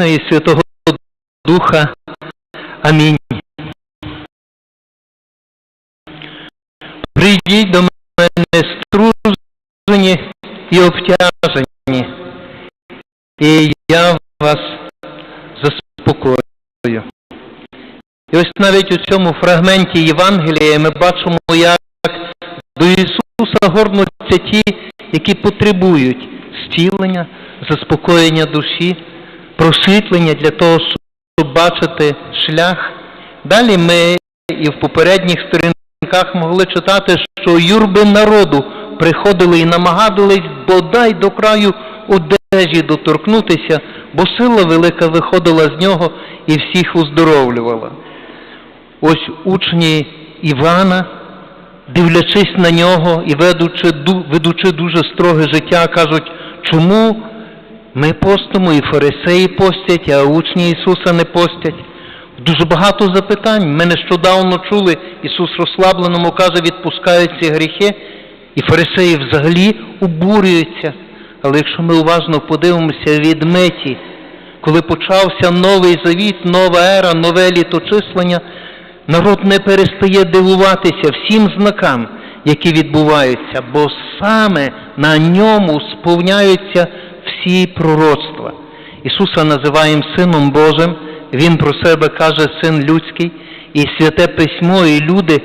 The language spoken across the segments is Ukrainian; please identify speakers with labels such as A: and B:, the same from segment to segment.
A: Сина і Святого Духа. Амінь. Прийдіть до мене стружені і обтяжені, і я вас заспокою. І ось навіть у цьому фрагменті Євангелія ми бачимо, як до Ісуса горнуться ті, які потребують зцілення, заспокоєння душі, просвітлення для того, щоб бачити шлях. Далі ми і в попередніх сторінках могли читати, що юрби народу приходили і намагались бодай до краю одежі доторкнутися, бо сила велика виходила з нього і всіх уздоровлювала. Ось учні Івана, дивлячись на нього і ведучи, ведучи дуже строге життя, кажуть, чому ми постимо і фарисеї постять, а учні Ісуса не постять. Дуже багато запитань. Ми нещодавно чули, Ісус розслабленому каже, відпускають ці гріхи, і фарисеї взагалі обурюються. Але якщо ми уважно подивимося від миті, коли почався новий завіт, нова ера, нове літочислення, народ не перестає дивуватися всім знакам, які відбуваються, бо саме на ньому сповняються всі пророцтва. Ісуса називаємо Сином Божим, Він про себе каже Син людський, і святе письмо, і люди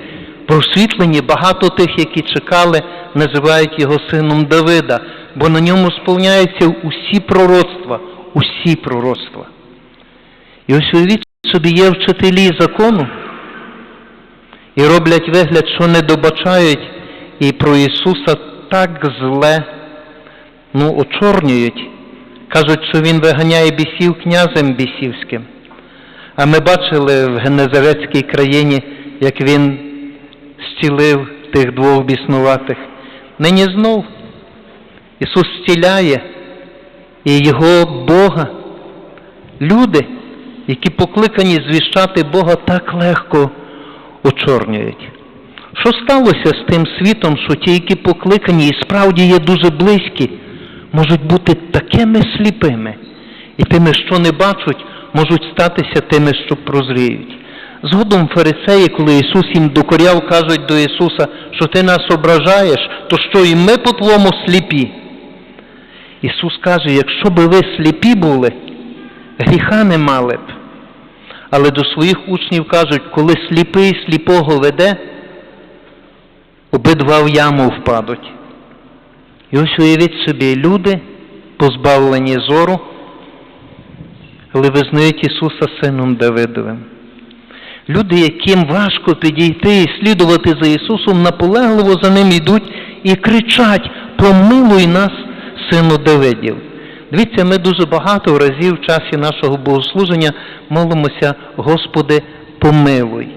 A: просвітлені, багато тих, які чекали, називають його сином Давида, бо на ньому сповняються усі пророцтва, усі пророцтва. І ось уявіть собі є вчителі закону і роблять вигляд, що не добачають, і про Ісуса так зле, ну, очорнюють. Кажуть, що Він виганяє бісів князем бісівським. А ми бачили в Генезарецькій країні, як він зцілив тих двох біснуватих. Нині знов Ісус зціляє і Його Бога. Люди, які покликані звіщати Бога, так легко очорнюють. Що сталося з тим світом, що ті, які покликані і справді є дуже близькі, можуть бути такими сліпими, і тими, що не бачать, можуть статися тими, що прозріють. Згодом фарисеї, коли Ісус їм докоряв, кажуть до Ісуса, що ти нас ображаєш, то що і ми по-твому сліпі. Ісус каже, якщо би ви сліпі були, гріха не мали б. Але до своїх учнів кажуть, коли сліпий сліпого веде, обидва в яму впадуть. І ось уявіть собі, люди, позбавлені зору, але визнають Ісуса Сином Давидовим. Люди, яким важко підійти і слідувати за Ісусом, наполегливо за ним йдуть і кричать: помилуй нас, сину Давидів. Дивіться, ми дуже багато разів в часі нашого богослуження молимося, Господи, помилуй.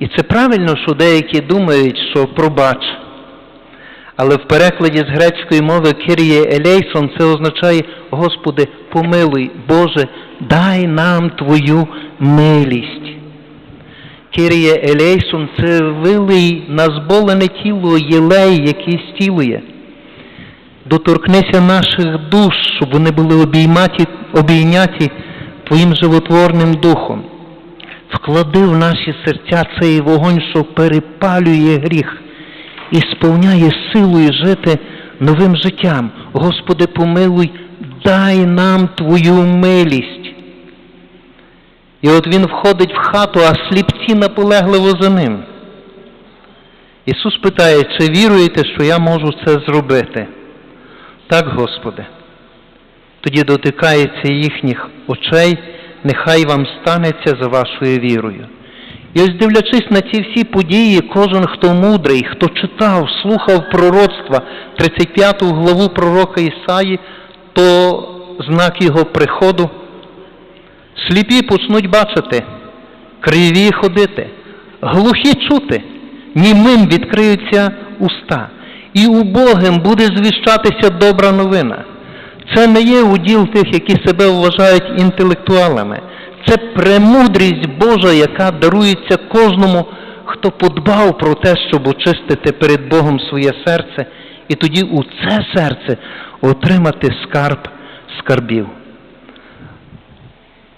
A: І це правильно, що деякі думають, що пробач. Але в перекладі з грецької мови Киріє Елейсон це означає, Господи, помилуй, Боже, дай нам Твою милість. Киріє Елейсон це вилий на зболене тіло єлей, який стілує. Доторкнися наших душ, щоб вони були обійматі, обійняті Твоїм животворним духом. Вклади в наші серця цей вогонь, що перепалює гріх і сповняє силою жити новим життям. Господи, помилуй, дай нам Твою милість. І от він входить в хату, а сліпці наполегливо за ним. Ісус питає, чи віруєте, що я можу це зробити? Так, Господи. Тоді дотикається їхніх очей, нехай вам станеться за вашою вірою. І ось дивлячись на ці всі події, кожен, хто мудрий, хто читав, слухав пророцтва, 35 главу пророка Ісаї, то знак його приходу. Сліпі почнуть бачити, криві ходити, глухі чути, німим відкриються уста, і убогим буде звіщатися добра новина. Це не є уділ тих, які себе вважають інтелектуалами. Це премудрість Божа, яка дарується кожному, хто подбав про те, щоб очистити перед Богом своє серце, і тоді у це серце отримати скарб скарбів.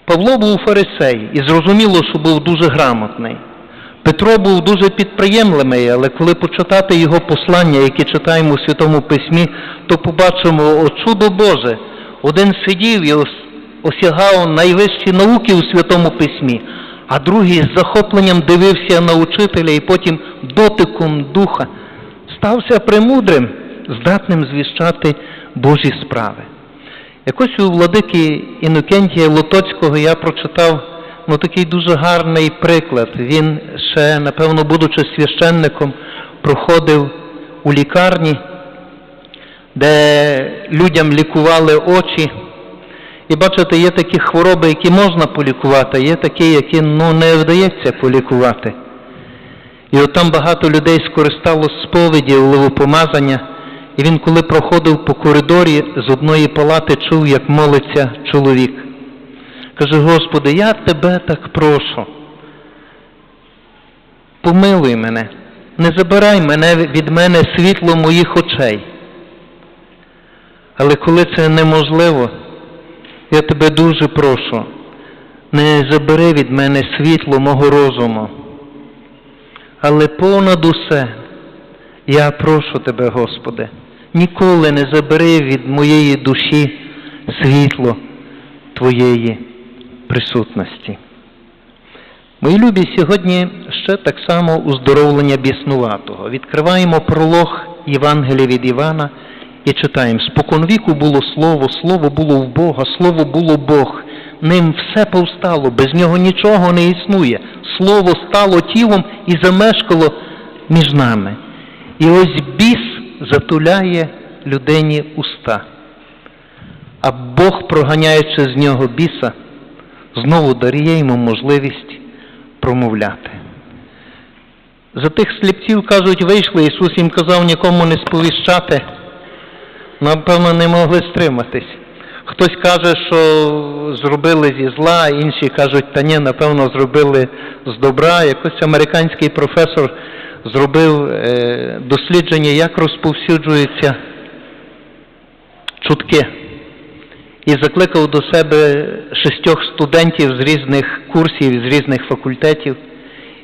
A: Павло був фарисей і зрозуміло, що був дуже грамотний. Петро був дуже підприємливий, але коли почитати його послання, які читаємо у Святому Письмі, то побачимо о чудо Боже. Один сидів і осягав найвищі науки у Святому Письмі, а другий з захопленням дивився на учителя і потім дотиком духа стався премудрим, здатним звіщати Божі справи. Якось у владики Інокентія Лотоцького я прочитав ну, такий дуже гарний приклад. Він ще, напевно, будучи священником, проходив у лікарні, де людям лікували очі. І бачите, є такі хвороби, які можна полікувати, є такі, які ну, не вдається полікувати. І от там багато людей скористалось сповіді помазання. І він, коли проходив по коридорі з одної палати, чув, як молиться чоловік. Каже, Господи, я тебе так прошу. Помилуй мене, не забирай мене від мене світло моїх очей. Але коли це неможливо, я тебе дуже прошу, не забери від мене світло мого розуму. Але понад усе я прошу тебе, Господи, ніколи не забери від моєї душі світло Твоєї присутності. Мої любі, сьогодні ще так само уздоровлення біснуватого. Відкриваємо пролог Євангелія від Івана і читаємо. Споконвіку було Слово, Слово було в Бога, Слово було Бог. Ним все повстало, без нього нічого не існує. Слово стало тілом і замешкало між нами. І ось біс затуляє людині уста. А Бог, проганяючи з нього біса, знову дає йому можливість промовляти. За тих сліпців, кажуть, вийшли, Ісус їм казав нікому не сповіщати, напевно, не могли стриматись. Хтось каже, що зробили зі зла, інші кажуть, та ні, напевно, зробили з добра. Якось американський професор зробив е, дослідження, як розповсюджуються чутки. І закликав до себе шістьох студентів з різних курсів, з різних факультетів,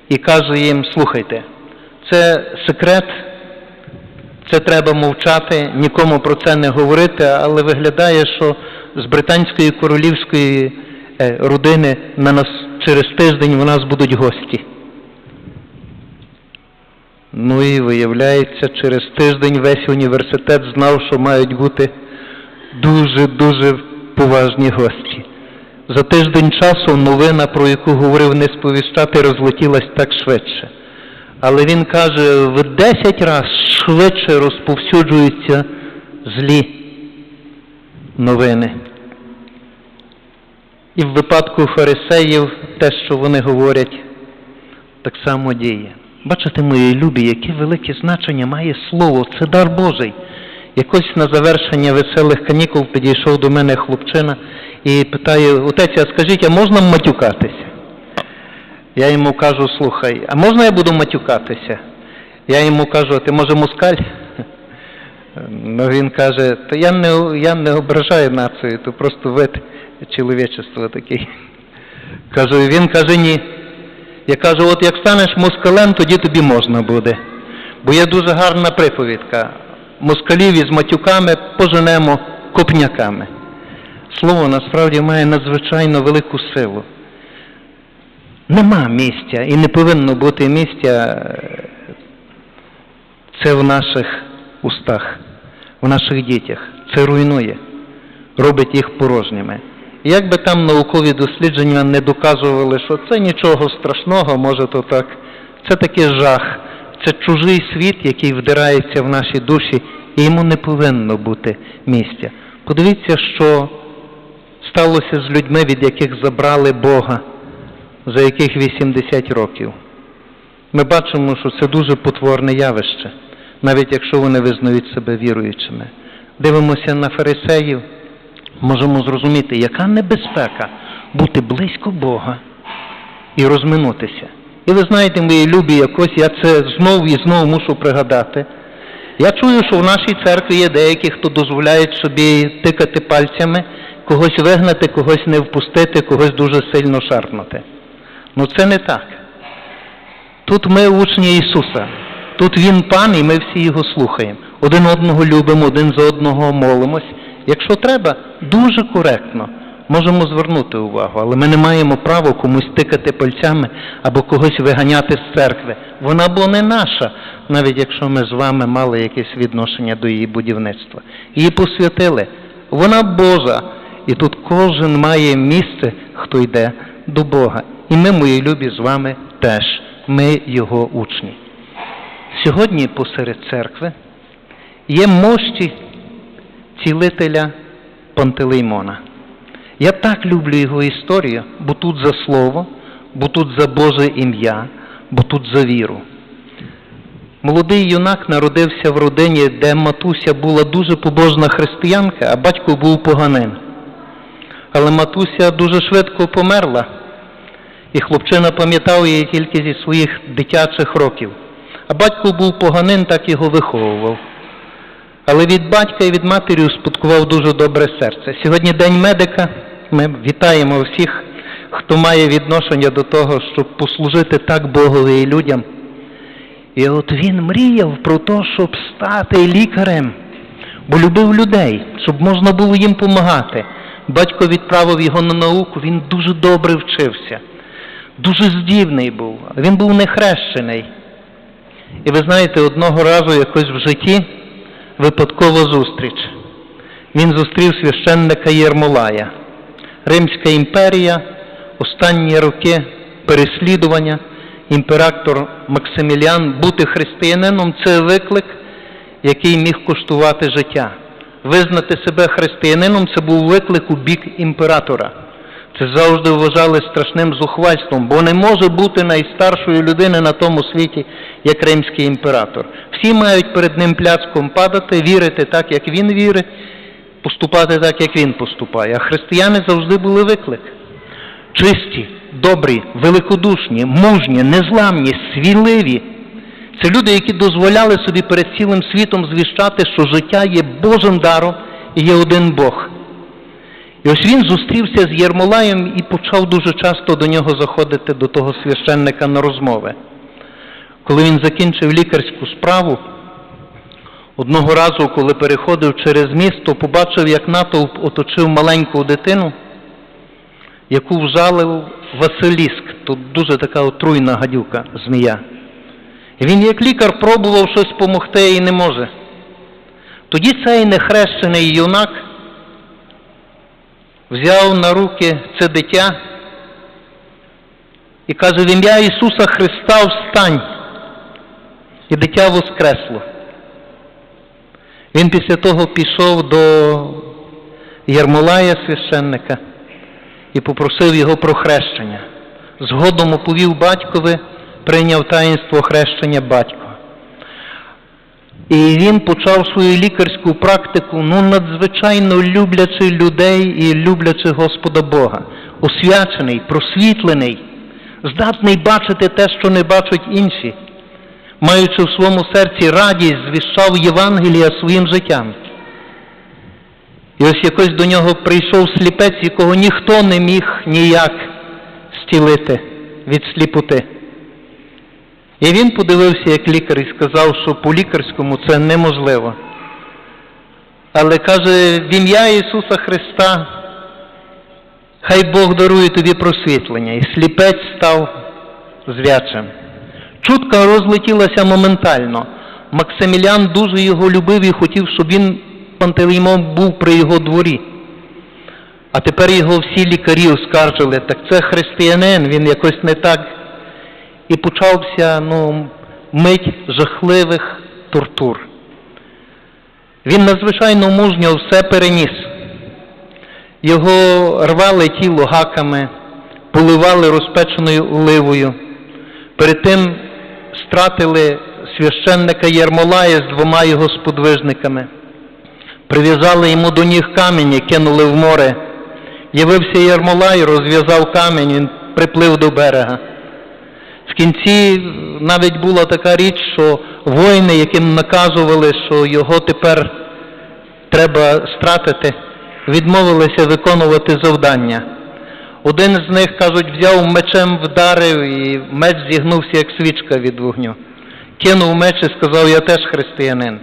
A: і каже їм: слухайте, це секрет, це треба мовчати, нікому про це не говорити, але виглядає, що з британської королівської е, родини на нас через тиждень у нас будуть гості. Ну і виявляється, через тиждень весь університет знав, що мають бути дуже-дуже поважні гості. За тиждень часу новина, про яку говорив не сповіщати, розлетілась так швидше. Але він каже, в 10 разів швидше розповсюджуються злі новини. І в випадку фарисеїв те, що вони говорять, так само діє. Бачите, мої любі, яке велике значення має слово, це дар Божий. Якось на завершення веселих канікул підійшов до мене хлопчина і питає, отець, а скажіть, а можна матюкатися? Я йому кажу, слухай, а можна я буду матюкатися? Я йому кажу, ти може москаль? Ну він каже, та я не, я не ображаю націю, то просто вид чоловічества такий. Кажу, він каже, ні. Я кажу, от як станеш москалем, тоді тобі можна буде. Бо є дуже гарна приповідка. Москалів із матюками поженемо копняками. Слово насправді має надзвичайно велику силу. Нема місця і не повинно бути місця е, це в наших устах, в наших дітях. Це руйнує, робить їх порожніми. Як би там наукові дослідження не доказували, що це нічого страшного, може то так, це такий жах, це чужий світ, який вдирається в наші душі, і йому не повинно бути місця. Подивіться, що сталося з людьми, від яких забрали Бога, за яких 80 років. Ми бачимо, що це дуже потворне явище, навіть якщо вони визнають себе віруючими. Дивимося на фарисеїв, можемо зрозуміти, яка небезпека бути близько Бога і розминутися. І ви знаєте, мої любі, якось я це знов і знов мушу пригадати. Я чую, що в нашій церкві є деякі, хто дозволяють собі тикати пальцями когось вигнати, когось не впустити, когось дуже сильно шарпнути. Ну це не так. Тут ми учні Ісуса. Тут Він пан, і ми всі його слухаємо. Один одного любимо, один за одного молимось. Якщо треба, дуже коректно можемо звернути увагу, але ми не маємо права комусь тикати пальцями або когось виганяти з церкви. Вона бо не наша, навіть якщо ми з вами мали якесь відношення до її будівництва. Її посвятили. Вона Божа. І тут кожен має місце, хто йде до Бога. І ми, мої любі, з вами теж. Ми його учні. Сьогодні посеред церкви є мощі цілителя Пантелеймона. Я так люблю його історію, бо тут за слово, бо тут за Боже ім'я, бо тут за віру. Молодий юнак народився в родині, де матуся була дуже побожна християнка, а батько був поганин. Але матуся дуже швидко померла, і хлопчина пам'ятав її тільки зі своїх дитячих років. А батько був поганин, так його виховував. Але від батька і від матері успадкував дуже добре серце. Сьогодні День медика. Ми вітаємо всіх, хто має відношення до того, щоб послужити так Богові і людям. І от він мріяв про те, щоб стати лікарем, бо любив людей, щоб можна було їм допомагати. Батько відправив його на науку, він дуже добре вчився, дуже здібний був, він був не хрещений. І ви знаєте, одного разу якось в житті випадкова зустріч. Він зустрів священника Єрмолая. Римська імперія, останні роки переслідування, імператор Максиміліан, бути християнином це виклик, який міг коштувати життя. Визнати себе християнином це був виклик у бік імператора. Це завжди вважали страшним зухвальством, бо не може бути найстаршої людини на тому світі, як римський імператор. Всі мають перед ним пляцком падати, вірити так, як він вірить, поступати так, як він поступає. А християни завжди були виклик. Чисті, добрі, великодушні, мужні, незламні, свіливі. Це люди, які дозволяли собі перед цілим світом звіщати, що життя є Божим даром і є один Бог. І ось він зустрівся з Єрмолаєм і почав дуже часто до нього заходити до того священника на розмови. Коли він закінчив лікарську справу, одного разу, коли переходив через місто, побачив, як натовп оточив маленьку дитину, яку вжалив Василіск. Тут дуже така отруйна гадюка, змія. Він, як лікар, пробував щось допомогти і не може. Тоді цей нехрещений юнак взяв на руки це дитя і каже, в ім'я Ісуса Христа встань. І дитя воскресло. Він після того пішов до Єрмолая священника і попросив його про хрещення. Згодом оповів батькові, прийняв таїнство хрещення батько. І він почав свою лікарську практику, ну, надзвичайно люблячи людей і люблячи Господа Бога, освячений, просвітлений, здатний бачити те, що не бачать інші, маючи в своєму серці радість, звіщав Євангелія своїм життям. І ось якось до нього прийшов сліпець, якого ніхто не міг ніяк стілити від сліпоти. І він подивився як лікар і сказав, що по лікарському це неможливо. Але каже, в ім'я Ісуса Христа, хай Бог дарує тобі просвітлення. І сліпець став звячим. Чутка розлетілася моментально. Максимілян дуже його любив і хотів, щоб він Пантелеймон був при його дворі. А тепер його всі лікарі оскаржили, так це християнин, він якось не так. І почався ну, мить жахливих тортур. Він надзвичайно мужньо все переніс. Його рвали тіло гаками, поливали розпеченою оливою. Перед тим стратили священника Єрмолая з двома його сподвижниками. Прив'язали йому до ніг камінь кинули в море. Явився Єрмолай, розв'язав камінь, він приплив до берега. В кінці навіть була така річ, що воїни, яким наказували, що його тепер треба стратити, відмовилися виконувати завдання. Один з них, кажуть, взяв мечем, вдарив і меч зігнувся, як свічка від вогню. Кинув меч і сказав, я теж християнин.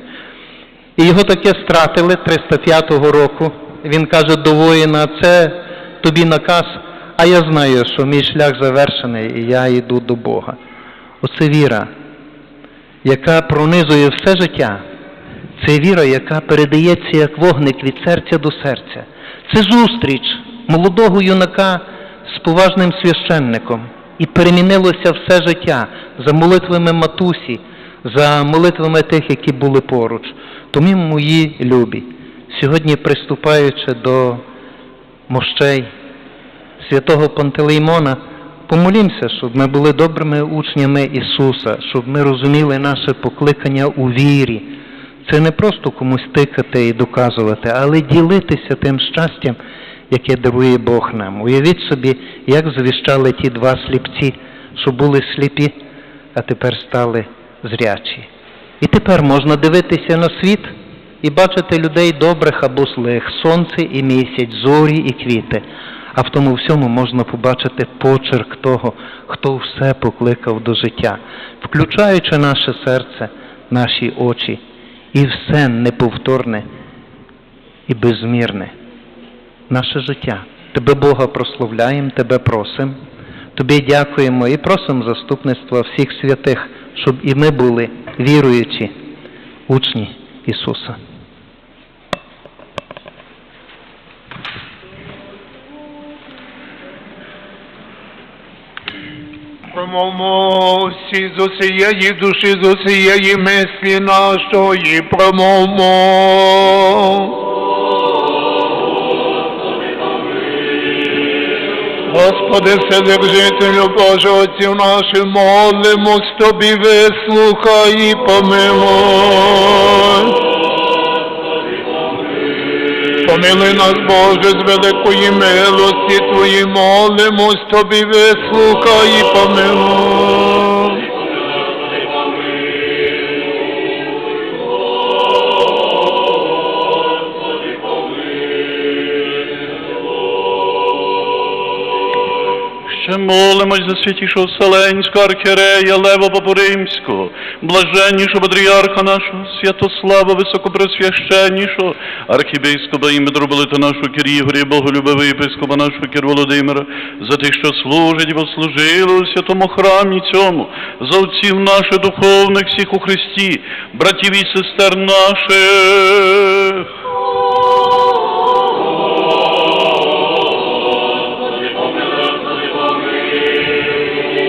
A: І його таке стратили 305 року. Він каже до воїна, це тобі наказ, а я знаю, що мій шлях завершений і я йду до Бога. Оце віра, яка пронизує все життя. Це віра, яка передається як вогник від серця до серця. Це зустріч молодого юнака з поважним священником. І перемінилося все життя за молитвами матусі, за молитвами тих, які були поруч. Тому мої любі, сьогодні приступаючи до мощей святого Пантелеймона, помолімося, щоб ми були добрими учнями Ісуса, щоб ми розуміли наше покликання у вірі. Це не просто комусь тикати і доказувати, але ділитися тим щастям, яке дарує Бог нам. Уявіть собі, як завіщали ті два сліпці, що були сліпі, а тепер стали зрячі. І тепер можна дивитися на світ і бачити людей добрих або злих, сонце і місяць, зорі і квіти. А в тому всьому можна побачити почерк того, хто все покликав до життя, включаючи наше серце, наші очі і все неповторне і безмірне. Наше життя. Тебе Бога прославляємо, Тебе просимо. Тобі дякуємо і просимо заступництва всіх святих, щоб і ми були віруючі учні Ісуса.
B: Промовмо всі з усієї душі, з усієї мислі нашої, промовмо. Господи, Вседержителю Боже, Отців наших, молимось Тобі, вислухай і помилуй. Помилуй нас, Боже, з великої милості Твої, молимось Тобі, вислухай і помилуй.
C: Ще молимось за святішого Вселенського архієрея Лева Бабуримського, блаженнішого патріарха нашого, Святослава Високопресвященнішого, архібійського і митрополита нашого Кирігорія, Боголюбивого єпископа нашого Кир Володимира, за тих, що служать і послужили у святому храмі цьому, за отців наших духовних всіх у Христі, братів і сестер наших.